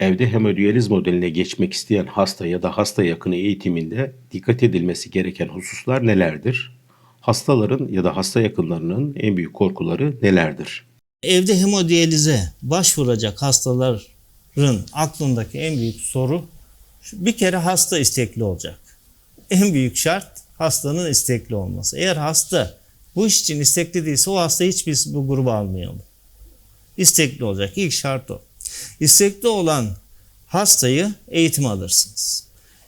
Evde hemodiyaliz modeline geçmek isteyen hasta ya da hasta yakını eğitiminde dikkat edilmesi gereken hususlar nelerdir? Hastaların ya da hasta yakınlarının en büyük korkuları nelerdir? Evde hemodiyalize başvuracak hastaların aklındaki en büyük soru bir kere hasta istekli olacak. En büyük şart hastanın istekli olması. Eğer hasta bu iş için istekli değilse o hasta hiç biz bu gruba almayalım. İstekli olacak. İlk şart o. İstekli olan hastayı eğitim alırsınız.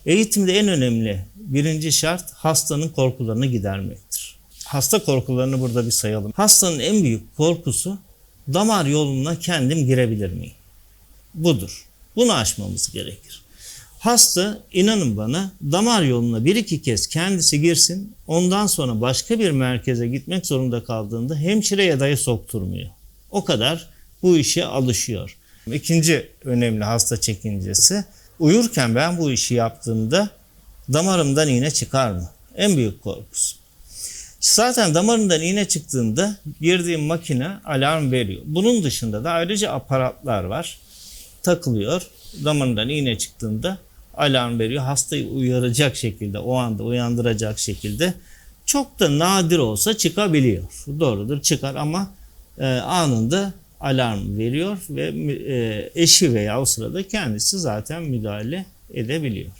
Eğitimde en önemli birinci şart hastanın korkularını gidermektir. Hasta korkularını burada bir sayalım. Hastanın en büyük korkusu damar yoluna kendim girebilir miyim? Budur. Bunu aşmamız gerekir. Hasta inanın bana damar yoluna bir iki kez kendisi girsin ondan sonra başka bir merkeze gitmek zorunda kaldığında hemşireye dahi sokturmuyor. O kadar bu işe alışıyor. İkinci önemli hasta çekincesi uyurken ben bu işi yaptığımda damarımdan iğne çıkar mı? En büyük korkusu. Zaten damarından iğne çıktığında girdiğim makine alarm veriyor. Bunun dışında da ayrıca aparatlar var. Takılıyor. Damarından iğne çıktığında alarm veriyor. Hastayı uyaracak şekilde, o anda uyandıracak şekilde çok da nadir olsa çıkabiliyor. Doğrudur çıkar ama e, anında alarm veriyor ve e, eşi veya o sırada kendisi zaten müdahale edebiliyor.